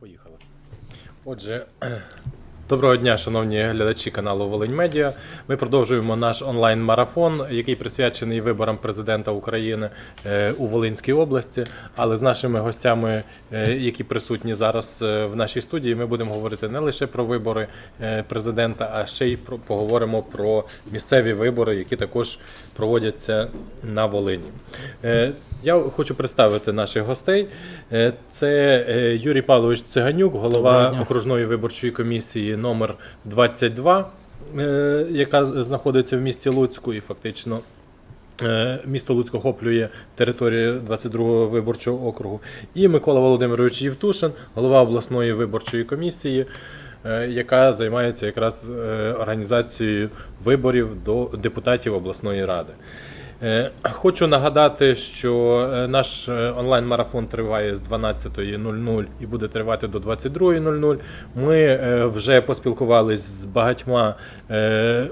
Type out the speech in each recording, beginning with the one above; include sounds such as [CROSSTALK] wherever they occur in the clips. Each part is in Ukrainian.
Поїхали. Отже, [CLEARS THROAT] доброго дня, шановні глядачі каналу Волинь Медіа. Ми продовжуємо наш онлайн-марафон, який присвячений виборам президента України е, у Волинській області. Але з нашими гостями, е, які присутні зараз е, в нашій студії, ми будемо говорити не лише про вибори президента, а ще й про поговоримо про місцеві вибори, які також проводяться на Волині. Я хочу представити наших гостей. Е, Це е, Юрій Павлович Циганюк, голова окружної виборчої комісії номер 22, е, яка знаходиться в місті Луцьку і фактично. Місто Луцьк охоплює територію 22-го виборчого округу. І Микола Володимирович Євтушин, голова обласної виборчої комісії, яка займається якраз організацією виборів до депутатів обласної ради. Е, Хочу нагадати, що е, наш е, онлайн-марафон триває з 12.00 і буде тривати до 22.00. Ми вже поспілкувались з багатьма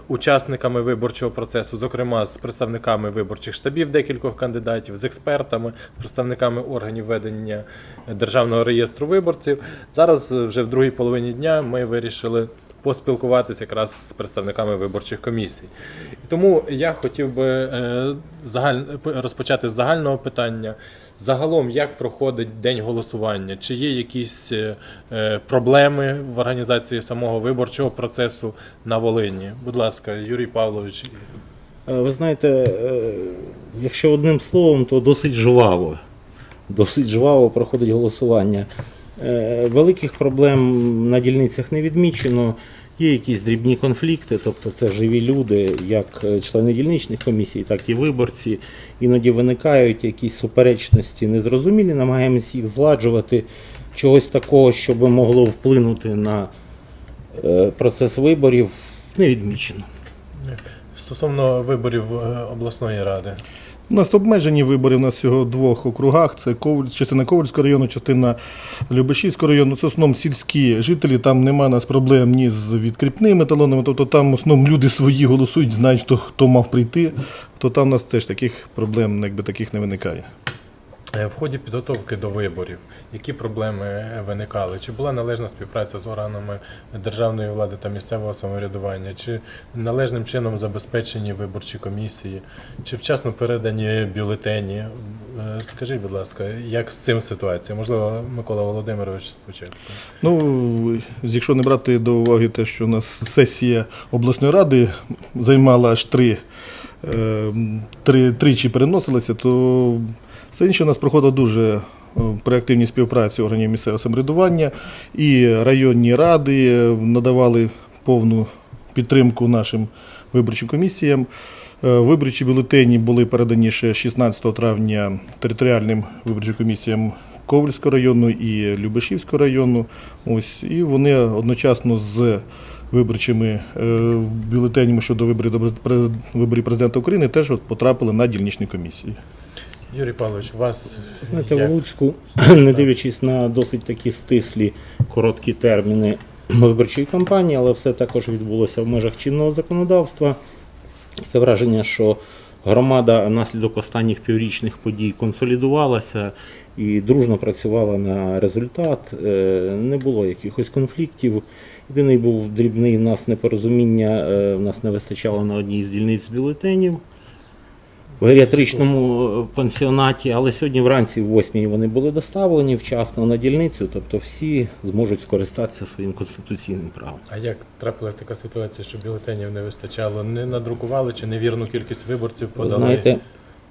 учасниками виборчого процесу, зокрема з представниками виборчих штабів декількох кандидатів, з експертами, з представниками органів ведення державного реєстру виборців. Зараз вже в другій половині дня ми вирішили поспілкуватися якраз з представниками виборчих комісій. Тому я хотів би е, загаль... розпочати з загального питання. Загалом, як проходить день голосування? Чи є якісь е, е, проблеми в організації самого виборчого процесу на Волині? Будь ласка, Юрій Павлович. Ви знаєте, якщо одним словом, то досить жваво. Досить жваво проходить голосування. Великих проблем на дільницях не відмічено. Є якісь дрібні конфлікти, тобто це живі люди, як е, члени дільничних комісій, так і виборці. Іноді виникають якісь суперечності незрозумілі, намагаємося їх зладжувати. Чогось такого, щоб могло вплинути на е, процес виборів, не відмічено. Стосовно виборів е, обласної ради. У нас обмежені вибори, у нас всього двох округах. Це Коваль, частина Ковальського району, частина Любешівського району. Це в основному сільські жителі. Там немає нас проблем ні з відкріпними талонами. Тобто там основно люди свої голосують, знають, хто, хто мав прийти. То там у нас теж таких проблем якби, таких не виникає. Е, В ході підготовки до виборів, які проблеми е, виникали? Чи була належна співпраця з органами державної влади та місцевого самоврядування? Чи належним чином забезпечені виборчі комісії? Чи вчасно передані бюлетені? Е, Скажіть, будь ласка, як з цим ситуація? Можливо, Микола Володимирович спочатку. Ну, якщо не брати до уваги те, що у нас сесія обласної ради займала аж три, три тричі переносилася, то все інше у нас проходило дуже е, при активній співпраці органів місцевого самоврядування і районні ради е, надавали повну підтримку нашим виборчим комісіям. Е, Виборчі бюлетені були передані ще 16 травня територіальним виборчим комісіям Ковальського району і Любешівського району. Ось, і вони одночасно з виборчими бюлетенями щодо виборів, виборів президента України теж потрапили на дільничні комісії. Юрій Павлович, у вас Знаєте, в Луцьку, [CLEARS THROAT] не дивлячись на досить такі стислі короткі терміни виборчої кампанії, але все також відбулося в межах чинного законодавства. Таке враження, що громада внаслідок останніх піврічних подій консолідувалася і дружно працювала на результат. Е, Не було якихось конфліктів. Єдиний був дрібний в нас непорозуміння, е, в нас не вистачало на одній з дільниць бюлетенів в геріатричному е, пансіонаті, але сьогодні вранці в 8 вони були доставлені вчасно на дільницю, тобто всі зможуть скористатися своїм конституційним правом. А як трапилась така ситуація, що бюлетенів не вистачало? Не надрукували чи невірну кількість виборців Ви подали? знаєте,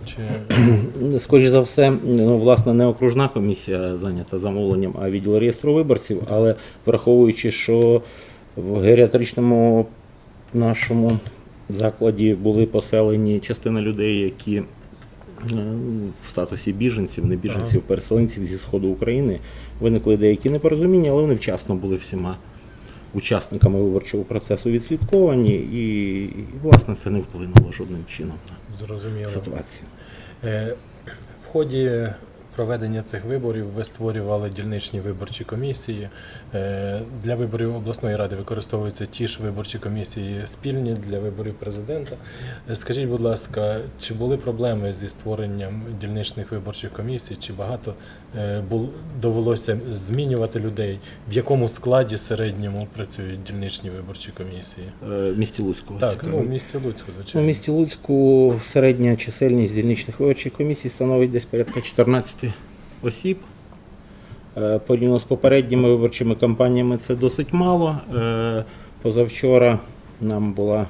Чи... [CLEARS THROAT] скоріш за все, ну, власне, не окружна комісія зайнята замовленням, а відділ реєстру виборців, але враховуючи, що в геріатричному нашому закладі були поселені частина людей, які е, в статусі біженців, не біженців, переселенців зі сходу України, виникли деякі непорозуміння, але вони вчасно були всіма учасниками виборчого процесу відслідковані, і, і власне це не вплинуло жодним чином на Зрозуміло. ситуацію. Е, В ході проведення цих виборів ви створювали дільничні виборчі комісії. Е, Для виборів обласної ради використовуються ті ж виборчі комісії спільні для виборів президента. Е, Скажіть, будь ласка, чи були проблеми зі створенням дільничних виборчих комісій? Чи багато е, довелося змінювати людей? В якому складі середньому працюють дільничні виборчі комісії? В місті Луцьку. Так, ну в місті Луцьку, Ну, в місті Луцьку середня чисельність дільничних виборчих комісій становить десь порядка 14 осіб. Е, Порівняно з попередніми виборчими кампаніями це досить мало. Е, Позавчора нам була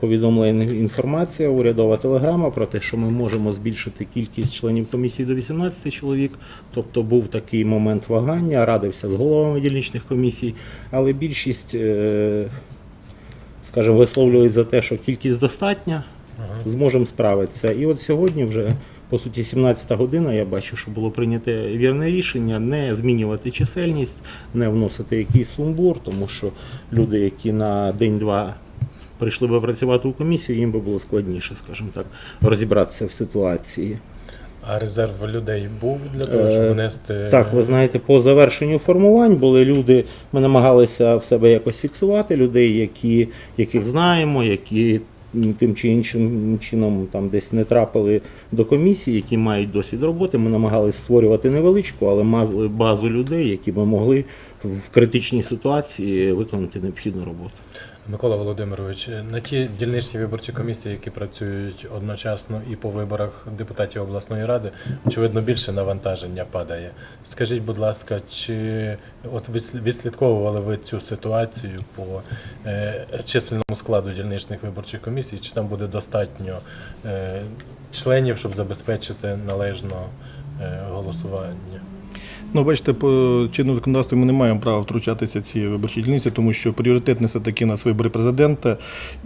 повідомлена інформація, урядова телеграма про те, що ми можемо збільшити кількість членів комісії до 18 чоловік. Тобто був такий момент вагання, радився з головами дільничних комісій, але більшість е, скажімо, висловлюють за те, що кількість достатня, зможемо справитися. І от сьогодні вже, по суті, 17 година, я бачу, що було прийнято вірне рішення не змінювати чисельність, не вносити якийсь сумбур, тому що люди, які на день-два прийшли би працювати у комісію, їм би було складніше, скажімо так, розібратися в ситуації. А резерв людей був для того, Е, щоб внести. Так, ви знаєте, по завершенню формувань були люди, ми намагалися в себе якось фіксувати людей, які, яких знаємо, які тим чи іншим чином там десь не трапили до комісії, які мають досвід роботи. Ми намагалися створювати невеличку, але базу людей, які би могли в критичній ситуації виконати необхідну роботу. Микола Володимирович, на ті дільничні виборчі комісії, які працюють одночасно і по виборах депутатів обласної ради, очевидно, більше навантаження падає. Скажіть, будь ласка, чи от відс- відслідковували ви цю ситуацію по е, чисельному складу дільничних виборчих комісій? Чи там буде достатньо е, членів, щоб забезпечити належно е, голосування? Ну, бачите, по чинному законодавству ми не маємо права втручатися ці виборчі дільниці, тому що пріоритетні все таки нас вибори президента,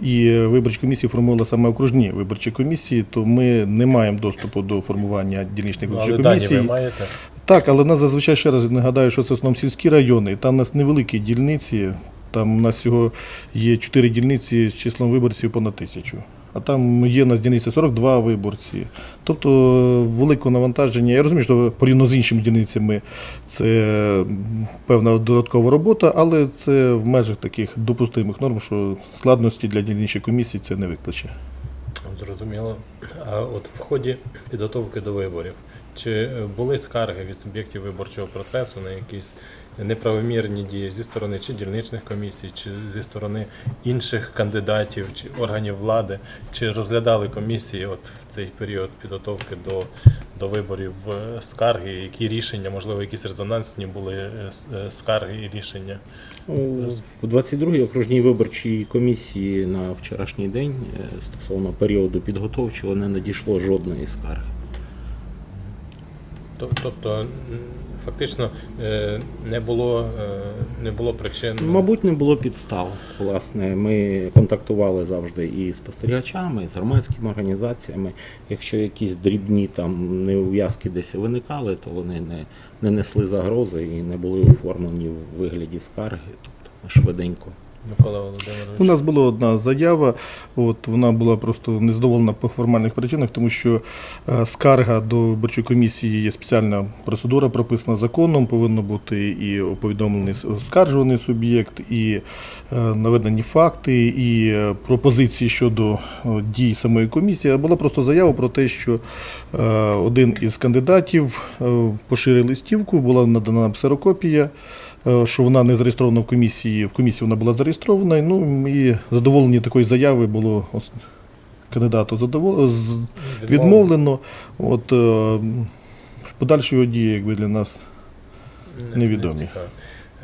і виборчі комісії формували саме окружні виборчі комісії, то ми не маємо доступу до формування дільничних Ну, виборчих комісій. ви маєте? Так, але в нас зазвичай ще раз нагадаю, що це в основному сільські райони, і там у нас невеликі дільниці. Там у нас всього є 4 дільниці з числом виборців понад тисячу. А там є у нас дільниці 42 виборці. Тобто е, велике навантаження. Я розумію, що порівняно з іншими дільницями це певна додаткова робота, але це в межах таких допустимих норм, що складності для дільничої комісії це не викличе. Зрозуміло. А от в ході підготовки до виборів, чи були скарги від суб'єктів виборчого процесу на якісь неправомірні дії зі сторони чи дільничних комісій, чи зі сторони інших кандидатів, чи органів влади, чи розглядали комісії от в цей період підготовки до, до виборів е, скарги, які рішення, можливо, якісь резонансні були е, е, скарги і рішення? У 22-й окружній виборчій комісії на вчорашній день стосовно періоду підготовчого не надійшло жодної скарги. Тобто, фактично е, не було, е, не було причин. Мабуть, не було підстав. Власне, ми контактували завжди і з спостерігачами, і з громадськими організаціями. Якщо якісь дрібні там неув'язки десь виникали, то вони не, не несли загрози і не були оформлені в вигляді скарги, тобто швиденько. Микола Володимирович. У нас була одна заява, от вона була просто незадоволена по формальних причинах, тому що е, скарга до виборчої комісії є спеціальна процедура, прописана законом. Повинно бути і повідомлений оскаржуваний суб'єкт, і е, наведені факти, і е, пропозиції щодо е, дій самої комісії. Була просто заява про те, що е, один із кандидатів е, поширив листівку, була надана е, що вона не зареєстрована в комісії. В комісії вона була зареєстрована. Ну і задоволені такої заяви було кандидату задовол... відмовлено. От е, подальші його дії, якби для нас. невідомі.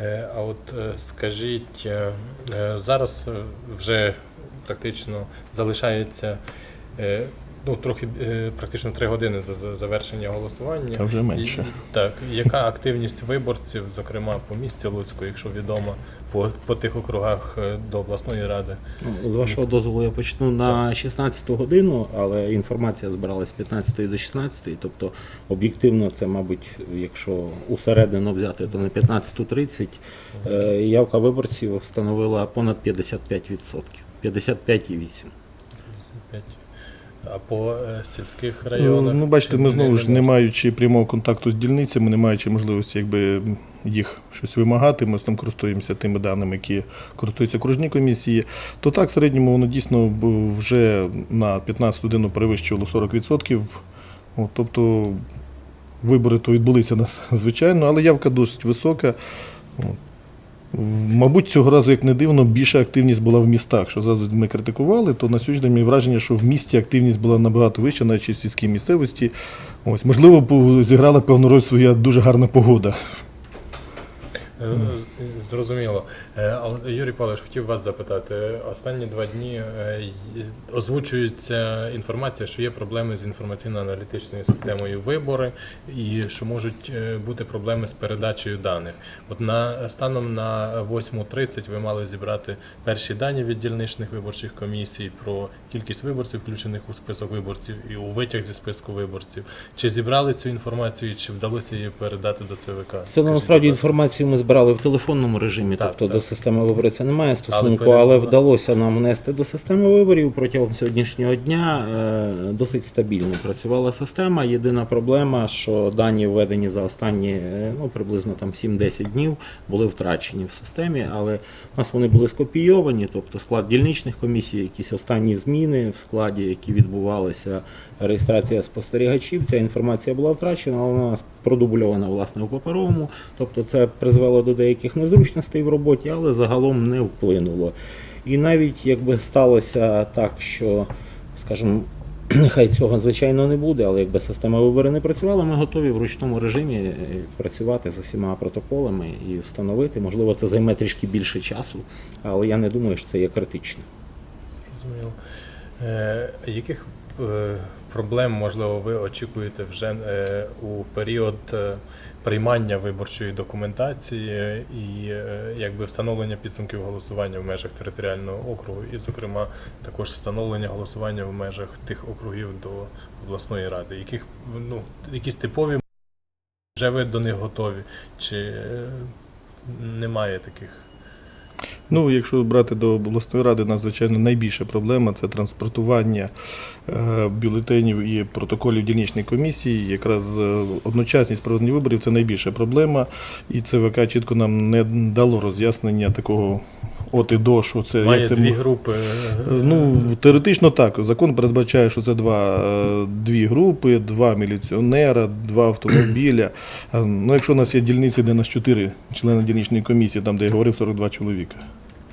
Е, А от е, скажіть, е, е, зараз е, вже практично залишається е, ну, трохи е, практично три години до завершення голосування. А вже менше. І- Так, яка активність виборців, зокрема по місті Луцьку, якщо відомо, по, по тих округах е, до обласної ради? Ну, З вашого дозволу я почну на 16 годину, але інформація збиралась з 15 до 16, тобто об'єктивно це, мабуть, якщо усередину взяти, то на 15.30 е, явка виборців становила понад 55%. 55,8%. 55. А по е, сільських Е, районах? Ну, бачите, ми знову ж не маючи прямого контакту з дільницями, не маючи можливості якби, їх щось вимагати, ми там користуємося тими даними, які користуються окружні комісії, то так, в середньому воно дійсно вже на 15 годину перевищувало 40%. От, тобто вибори то відбулися нас [LAUGHS] звичайно, але явка досить висока. Мабуть, цього разу, як не дивно, більша активність була в містах. Що зараз ми критикували, то на сьогодні мені враження, що в місті активність була набагато вища, навіть в сільській місцевості. Ось, можливо, зіграла певну роль своя дуже гарна погода. Е, з- Зрозуміло. Е, але, Юрій Павлович, хотів вас запитати. Останні два дні е, озвучується інформація, що є проблеми з інформаційно-аналітичною системою вибори і що можуть е, бути проблеми з передачею даних. От на станом на 8.30 ви мали зібрати перші дані від дільничних виборчих комісій про кількість виборців, включених у список виборців і у витяг зі списку виборців. Чи зібрали цю інформацію, чи вдалося її передати до ЦВК? Це насправді інформацію ми збирали в телефонному режимі, Так, тобто так. до системи виборця немає стосунку, перебуває. але вдалося нам внести до системи виборів протягом сьогоднішнього дня. е, Досить стабільно працювала система. Єдина проблема, що дані введені за останні е, ну, приблизно там 7-10 днів були втрачені в системі, але у нас вони були скопійовані, тобто склад дільничних комісій, якісь останні зміни в складі, які відбувалися, реєстрація спостерігачів. Ця інформація була втрачена, але вона продубльована власне у паперовому. Тобто це призвело до деяких незручностей в роботі, але загалом не вплинуло. І навіть якби сталося так, що, скажімо, [CLEARS THROAT] нехай цього звичайно не буде, але якби система вибору не працювала, ми готові в ручному режимі е, працювати з усіма протоколами і встановити. Можливо, це займе трішки більше часу, але я не думаю, що це є критично. Зрозуміло. Е, яких е, проблем, можливо, ви очікуєте вже е, у період е, приймання виборчої документації і е, якби встановлення підсумків голосування в межах територіального округу, і, зокрема, також встановлення голосування в межах тих округів до обласної ради? Яких ну, якісь типові вже ви до них готові? Чи немає таких? Ну, якщо брати до обласної ради, надзвичайно найбільша проблема це транспортування е, бюлетенів і протоколів дільничної комісії. Якраз е, одночасність проведення виборів це найбільша проблема, і ЦВК чітко нам не дало роз'яснення такого от і до, що це Має як це дві групи. е, Ну, теоретично так. Закон передбачає, що це два, дві групи, два міліціонера, два автомобіля. Ну, якщо у нас є дільниці, де у нас чотири члени дільничної комісії, там, де я говорив, 42 чоловіка.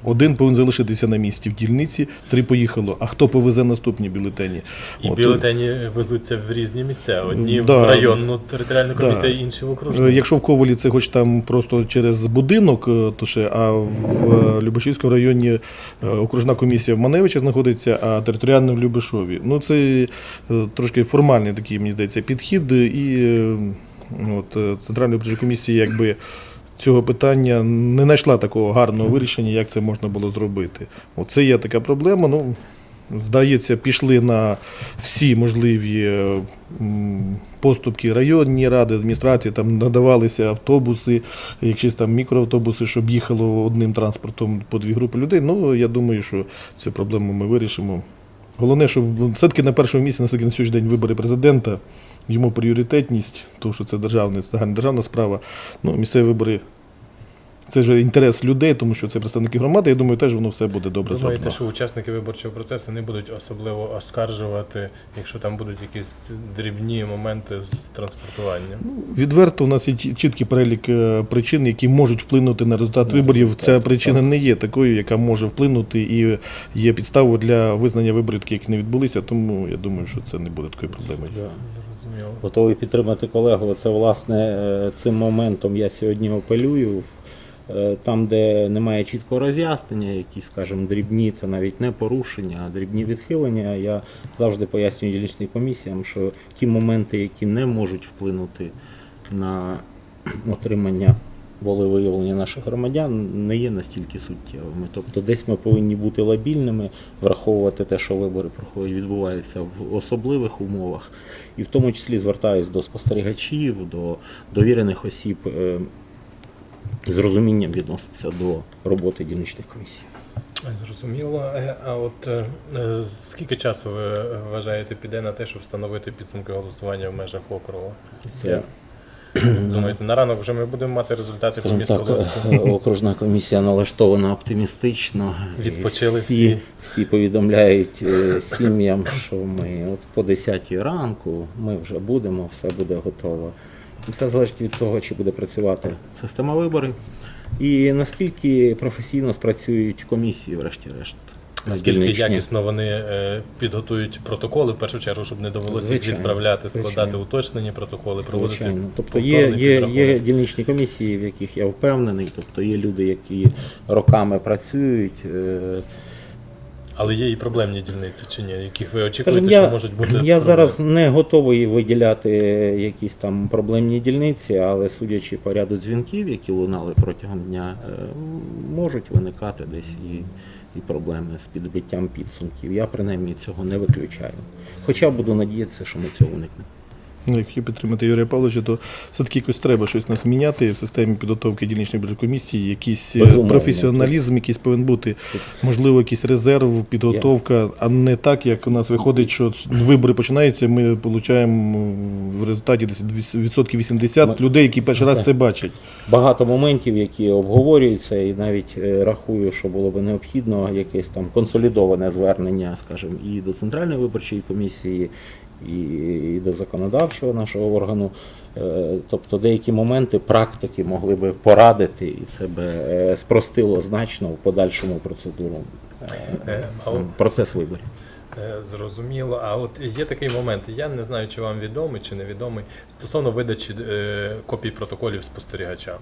Один повинен залишитися на місці в дільниці, три поїхало. А хто повезе наступні бюлетені? І От, бюлетені везуться в різні місця. Одні Да. в районну територіальну Да. інші в окружну. Е, Якщо в Ковалі це хоч там просто через будинок, е, то ще, а в е, Любешівському районі окружна комісія в Маневича знаходиться, а територіальна в Любешові. Ну це трошки формальний такий, мені здається, підхід. І от, Центральна виборча комісія якби. Цього питання не знайшла такого гарного вирішення, як це можна було зробити. Оце є така проблема. Ну, здається, пішли на всі можливі е, поступки районні ради, адміністрації, там надавалися автобуси, якісь там мікроавтобуси, щоб їхало одним транспортом по дві групи людей. Ну, я думаю, що цю проблему ми вирішимо. Головне, щоб все-таки на першому місці, на сьогоднішній день вибори президента, йому пріоритетність, тому що це державна, загальнодержавна справа. Ну, місцеві вибори. Це вже інтерес людей, тому що це представники громади. Я думаю, теж воно все буде добре Думаєте, зроблено. що учасники виборчого процесу не будуть особливо оскаржувати, якщо там будуть якісь дрібні моменти з транспортуванням? Відверто, у нас є чіт- чіткий перелік е, причин, які можуть вплинути на результат На виборів. результат, Ця так. причина не є такою, яка може вплинути і є підставою для визнання виборів, такі, які не відбулися. Тому я думаю, що це не буде такою проблемою. Зрозуміло. Готовий підтримати колегу. Це власне е, цим моментом я сьогодні апелюю. Е, Там, де немає чіткого роз'яснення, якісь, скажімо, дрібні, це навіть не порушення, а дрібні відхилення. Я завжди пояснюю дільничним комісіям, що ті моменти, які не можуть вплинути на [CLEARS THROAT] отримання волевиявлення наших громадян, не є настільки суттєвими. Тобто десь ми повинні бути лабільними, враховувати те, що вибори проходять, відбуваються в особливих умовах, і в тому числі звертаюсь до спостерігачів, до довірених осіб. З розумінням відноситься до роботи дільничних комісій. Зрозуміло. Е, А от е, е, скільки часу ви вважаєте піде на те, щоб встановити підсумки голосування в межах округу? Це [CLEARS THROAT] Думаєте, на ранок вже ми будемо мати результати по місту так, окружна комісія налаштована оптимістично. Відпочили всі. всі. Всі повідомляють сім'ям, що ми от по 10 ранку ми вже будемо, все буде готово. Все залежить від того, чи буде працювати система виборів і наскільки професійно спрацюють комісії, врешті-решт. Наскільки дільничні. якісно вони е, підготують протоколи в першу чергу, щоб не довелося їх Звичайно, відправляти, складати звичайно. уточнені протоколи, проводити. Звичайно. Тобто є, є, є дільничні комісії, в яких я впевнений, тобто є люди, які роками працюють. Але є і проблемні дільниці чи ні, яких ви очікуєте, я, що можуть бути. я проблеми? зараз не готовий виділяти якісь там проблемні дільниці, але судячи по ряду дзвінків, які лунали протягом дня, е, можуть виникати десь і, і проблеми з підбиттям підсумків. Я принаймні цього не виключаю. Хоча буду надіятися, що ми цього уникнемо. Ну, Якщо підтримати Юрія Павловича, то все-таки якось треба щось нас міняти в системі підготовки дільничної бюджетної комісії, якийсь е, Безумовно. професіоналізм, якийсь повинен бути. Можливо, якийсь резерв, підготовка, а не так, як у нас виходить, що вибори починаються, ми отримуємо в результаті відсотків 80 Ми- людей, які перший раз це бачать. Багато моментів, які обговорюються, і навіть е, рахую, що було би необхідно якесь там консолідоване звернення, скажімо, і до Центральної виборчої комісії, і, і до законодавчого нашого органу. Е, Тобто деякі моменти практики могли би порадити, і це би е, спростило значно в подальшому процедуру е, процес виборів. Зрозуміло. А от є такий момент, я не знаю, чи вам відомий чи невідомий, стосовно видачі копій протоколів спостерігачам.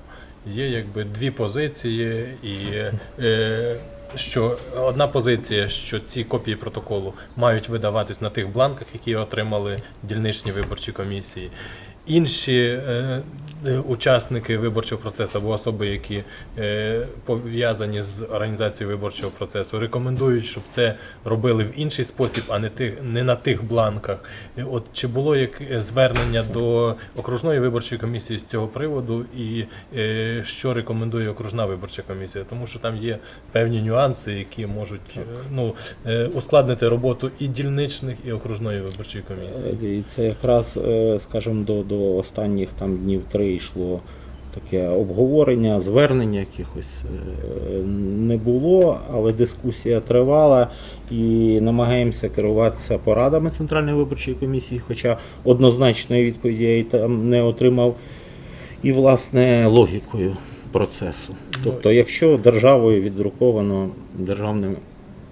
Є якби дві позиції, і що одна позиція, що ці копії протоколу мають видаватись на тих бланках, які отримали дільничні виборчі комісії. Інші е, е, учасники виборчого процесу або особи, які е, пов'язані з організацією виборчого процесу, рекомендують, щоб це робили в інший спосіб, а не тих не на тих бланках. От чи було як звернення до окружної виборчої комісії з цього приводу, і що рекомендує окружна виборча комісія? Тому що там є певні нюанси, які можуть ну ускладнити роботу і дільничних, і окружної виборчої комісії. І це якраз, скажімо, до, до останніх там днів три йшло таке обговорення, звернення якихось е, не було, але дискусія тривала і намагаємося керуватися порадами Центральної виборчої комісії, хоча однозначної відповіді я і там не отримав, і власне логікою процесу. Тобто, якщо державою віддруковано державними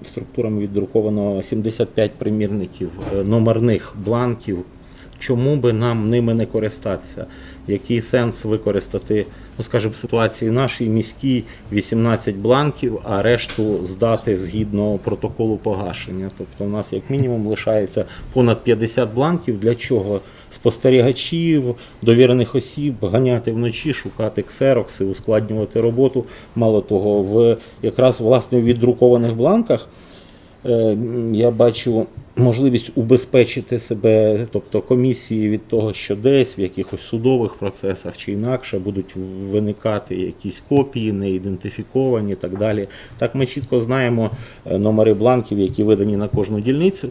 структурами віддруковано 75 примірників е, номерних бланків. Чому би нам ними не користатися? Який сенс використати, ну скажімо, в ситуації нашій міській 18 бланків, а решту здати згідно протоколу погашення? Тобто у нас як мінімум лишається понад 50 бланків. Для чого? Спостерігачів, довірених осіб, ганяти вночі, шукати ксерокси, ускладнювати роботу. Мало того, в якраз власне в віддрукованих бланках я бачу можливість убезпечити себе, тобто комісії від того, що десь в якихось судових процесах чи інакше будуть виникати якісь копії, не ідентифіковані і так далі. Так ми чітко знаємо е, номери бланків, які видані на кожну дільницю.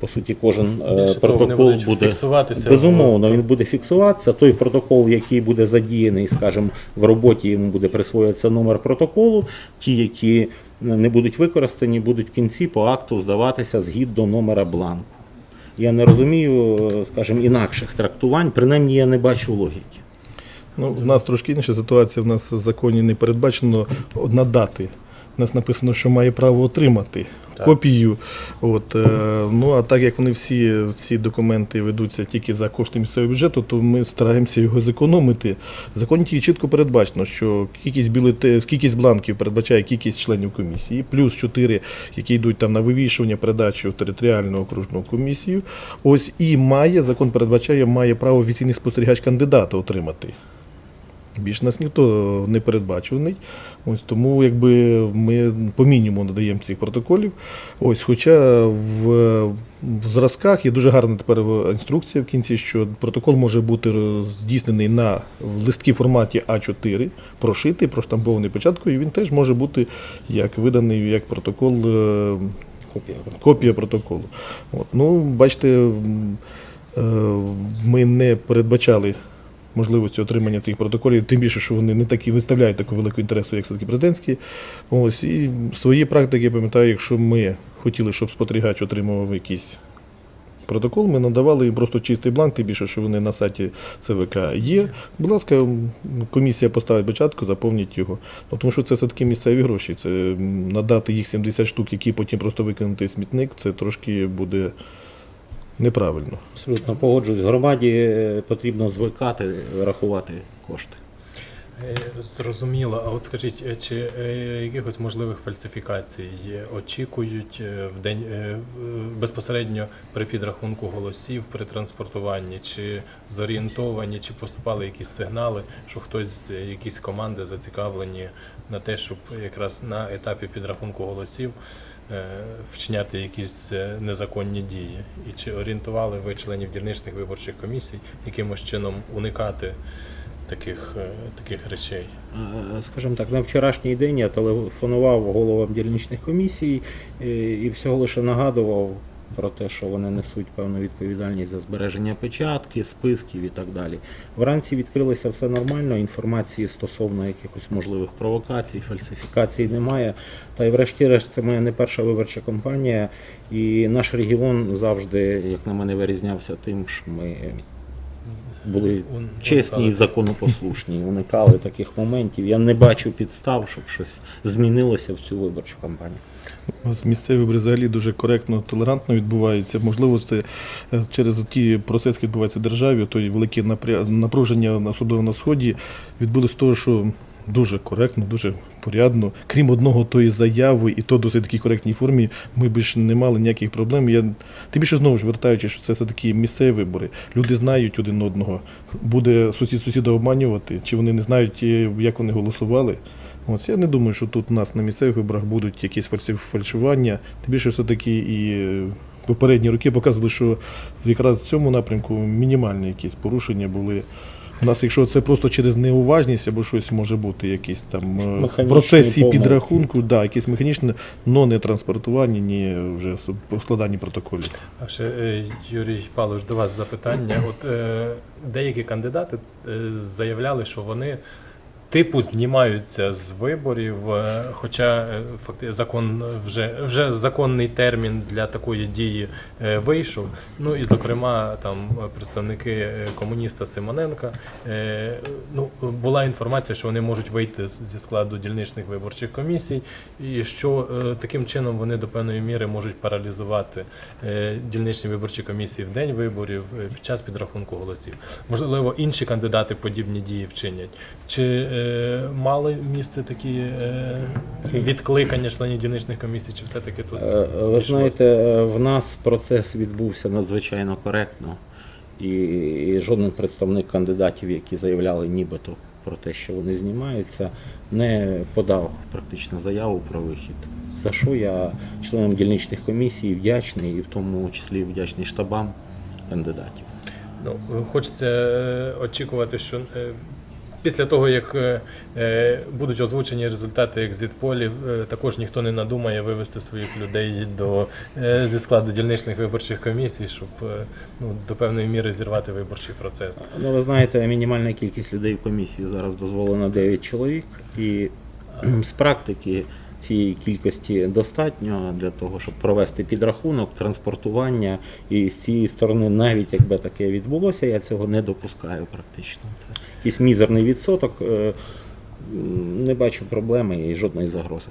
По суті, кожен е, Більше протокол будуть буде фіксуватися безумовно. Він буде фіксуватися. Той протокол, який буде задіяний, скажімо, в роботі йому буде присвоюватися номер протоколу. Ті, які не будуть використані, будуть в кінці по акту здаватися згідно номера бланку. Я не розумію, е, скажімо, інакших трактувань, принаймні я не бачу логіки. Ну, в нас трошки інша ситуація. В нас в законі не передбачено надати. Нас написано, що має право отримати Так. копію. От, е, ну, а так як вони всі ці документи ведуться тільки за кошти місцевого бюджету, то ми стараємося його зекономити. В законі чітко передбачено, що кількість бюлете- кількість бланків передбачає кількість членів комісії, плюс 4, які йдуть там на вивішування, передачу в територіальну окружну комісію. Ось і має, закон передбачає, має право офіційний спостерігач кандидата отримати. Більш нас ніхто не передбачуваний. Ось тому якби ми по мінімуму надаємо цих протоколів. Ось, хоча в, в зразках є дуже гарна тепер інструкція в кінці, що протокол може бути здійснений на в листкі форматі А4, прошитий, проштампований печаткою. І він теж може бути як виданий як протокол. е, Копія. копія протоколу. От. Ну, бачите, е, ми не передбачали можливості отримання цих протоколів, тим більше, що вони не такі виставляють таку велику інтересу, як все-таки президентські. Ось, і свої практики, я пам'ятаю, якщо ми хотіли, щоб спостерігач отримував якийсь протокол, ми надавали їм просто чистий бланк, тим більше, що вони на сайті ЦВК є. Будь ласка, комісія поставить початку, заповніть його. Ну, тому що це все-таки місцеві гроші. Це надати їх 70 штук, які потім просто викинути в смітник, це трошки буде неправильно. Абсолютно погоджуюсь. Громаді е, потрібно звикати рахувати кошти. Е, Зрозуміло. А от скажіть, е, чи якихось можливих фальсифікацій очікують в день безпосередньо при підрахунку голосів при транспортуванні, чи зорієнтовані, чи поступали якісь сигнали, що хтось, е, якісь команди зацікавлені на те, щоб якраз на етапі підрахунку голосів вчиняти якісь е, незаконні дії? І чи орієнтували ви членів дільничних виборчих комісій якимось чином уникати? таких, е, таких речей. Е, Скажімо так, на вчорашній день я телефонував головам дільничних комісій е, і всього лише нагадував про те, що вони несуть певну відповідальність за збереження печатки, списків і так далі. Вранці відкрилося все нормально, інформації стосовно якихось можливих провокацій, фальсифікацій немає. Та й врешті-решт це моя не перша виборча кампанія, і наш регіон завжди, як на мене, вирізнявся тим, що ми були чесні і законопослушні, уникали таких моментів. Я не бачу підстав, щоб щось змінилося в цю виборчу кампанію. У нас місцеві вибори взагалі дуже коректно, толерантно відбуваються. Можливо, це е, через ті процеси, які відбуваються в державі, то велике напруження, особливо на сході, відбулось з того, що дуже коректно, дуже порядно. Крім одного тої заяви, і то досить такій коректній формі, ми більше не мали ніяких проблем. Я тим більше знову ж вертаючись, що це все такі місцеві вибори. Люди знають один одного. Буде сусід сусіда обманювати, чи вони не знають, е, як вони голосували. Ось я не думаю, що тут у нас на місцевих виборах будуть якісь фальшування. Тим більше все-таки і е, попередні роки показували, що якраз в цьому напрямку мінімальні якісь порушення були. У нас, якщо це просто через неуважність або щось може бути, якісь там е, Механічні процесі помилки. підрахунку, да, якісь механічні, але не транспортування, ні вже складанні протоколів. А ще е, Юрій Павлович, до вас запитання. От е, деякі кандидати заявляли, що вони типу знімаються з виборів, е, хоча е, факти закон вже вже законний термін для такої дії е, вийшов. Ну і зокрема, там представники комуніста Симоненка. Ну була інформація, що вони можуть вийти зі складу дільничних виборчих комісій, і що таким чином вони до певної міри можуть паралізувати дільничні виборчі комісії в день виборів під час підрахунку голосів. Можливо, інші кандидати подібні дії вчинять. Чи мали місце такі е, відкликання членів дільничних комісій, чи все-таки тут Е, Ви знаєте, е, в нас процес відбувся надзвичайно коректно, і, жоден представник кандидатів, які заявляли нібито про те, що вони знімаються, не подав практично заяву про вихід. За що я членам дільничних комісій вдячний, і в тому числі вдячний штабам кандидатів. Ну, е, хочеться е, очікувати, що е, після того, як е, е, будуть озвучені результати екзит-полів, е, також ніхто не надумає вивести своїх людей до, зі складу дільничних виборчих комісій, щоб ну, до певної міри зірвати виборчий процес. Ну, ви знаєте, мінімальна кількість людей в комісії зараз дозволена 9 чоловік, і з практики цієї кількості достатньо для того, щоб провести підрахунок, транспортування. І з цієї сторони, навіть якби таке відбулося, я цього не допускаю практично. Якийсь мізерний відсоток. е, Не бачу проблеми і жодної загрози.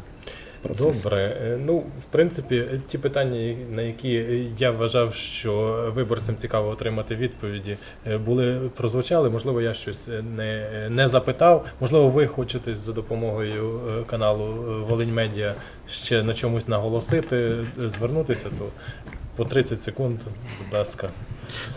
Процесу. Добре, Е, ну в принципі, ті питання, на які я вважав, що виборцям цікаво отримати відповіді, е, були прозвучали. Можливо, я щось не, не запитав. Можливо, ви хочете за допомогою е, каналу е, Волинь Медіа ще на чомусь наголосити, е, звернутися, то по 30 секунд, будь ласка.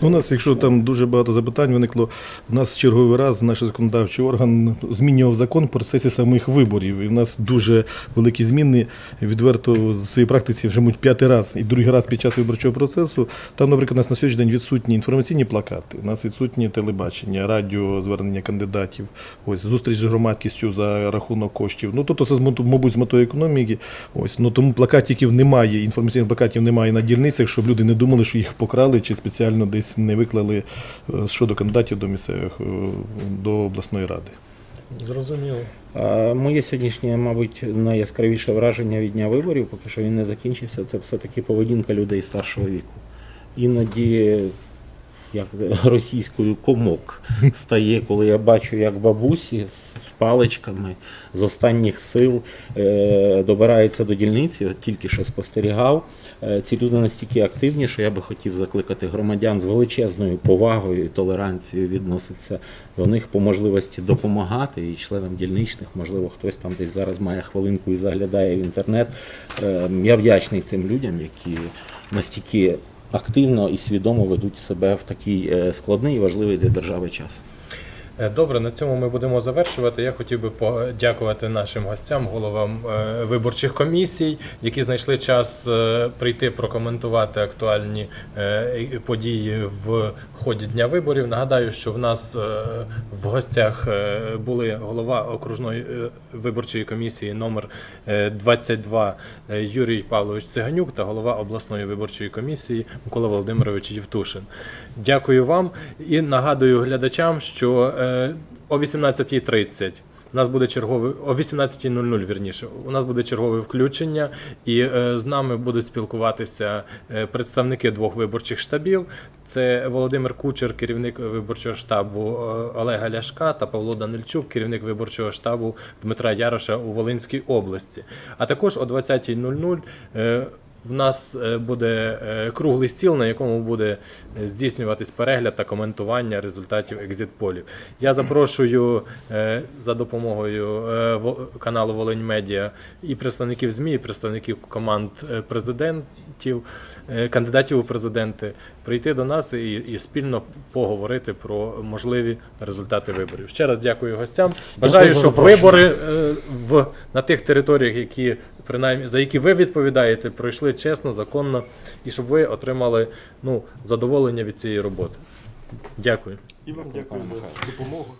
Ну, У нас, якщо там дуже багато запитань виникло, у нас черговий раз наш законодавчий орган змінював закон в процесі самих виборів. І в нас дуже великі зміни. Відверто в своїй практиці вже муть п'ятий раз і другий раз під час виборчого процесу. Там, наприклад, у нас на сьогоднішній день відсутні інформаційні плакати, у нас відсутні телебачення, радіо, звернення кандидатів, ось зустріч з громадськістю за рахунок коштів. Ну тобто це мабуть з метою економіки. Ось ну тому плакатиків немає, інформаційних плакатів немає на дільницях, щоб люди не думали, що їх покрали чи спеціально десь не виклали е, щодо кандидатів до місцевих е, до обласної ради. Зрозуміло. Моє сьогоднішнє, мабуть, найяскравіше враження від дня виборів, поки що він не закінчився, це все-таки поведінка людей старшого віку. Іноді, як російською комок стає, коли я бачу, як бабусі з паличками з останніх сил е, добираються до дільниці, от тільки що спостерігав. Е, ці люди настільки активні, що я би хотів закликати громадян з величезною повагою і толеранцією відноситися до них по можливості допомагати і членам дільничних, можливо, хтось там десь зараз має хвилинку і заглядає в інтернет. Е, Я вдячний цим людям, які настільки активно і свідомо ведуть себе в такий е, складний і важливий для держави час. Е, Добре, на цьому ми будемо завершувати. Я хотів би подякувати нашим гостям, головам е, виборчих комісій, які знайшли час е, прийти прокоментувати актуальні події в ході дня виборів. Нагадаю, що в нас в гостях були голова окружної виборчої комісії номер е, 22 е, Юрій Павлович Циганюк та голова обласної виборчої комісії Микола Володимирович Євтушин. Дякую вам і нагадую глядачам, що е, о 18.30 у нас буде чергове о 18.00, вірніше. У нас буде чергове включення, і е, з нами будуть спілкуватися е, представники двох виборчих штабів. Це Володимир Кучер, керівник виборчого штабу е, Олега Ляшка, та Павло Данильчук, керівник виборчого штабу Дмитра Яроша у Волинській області. А також о 20.00 е, в нас е, буде е, круглий стіл, на якому буде е, здійснюватись перегляд та коментування результатів екзитполів. Я запрошую за допомогою каналу Волинь Медіа і представників ЗМІ, і представників команд президентів, кандидатів у президенти прийти до нас і, і спільно поговорити про можливі результати виборів. Ще раз дякую гостям. Бажаю, щоб вибори в на тих територіях, які принаймні за які ви відповідаєте, пройшли чесно, законно, і щоб ви отримали ну задоволення від цієї роботи. Дякую. І вам дякую за допомогу.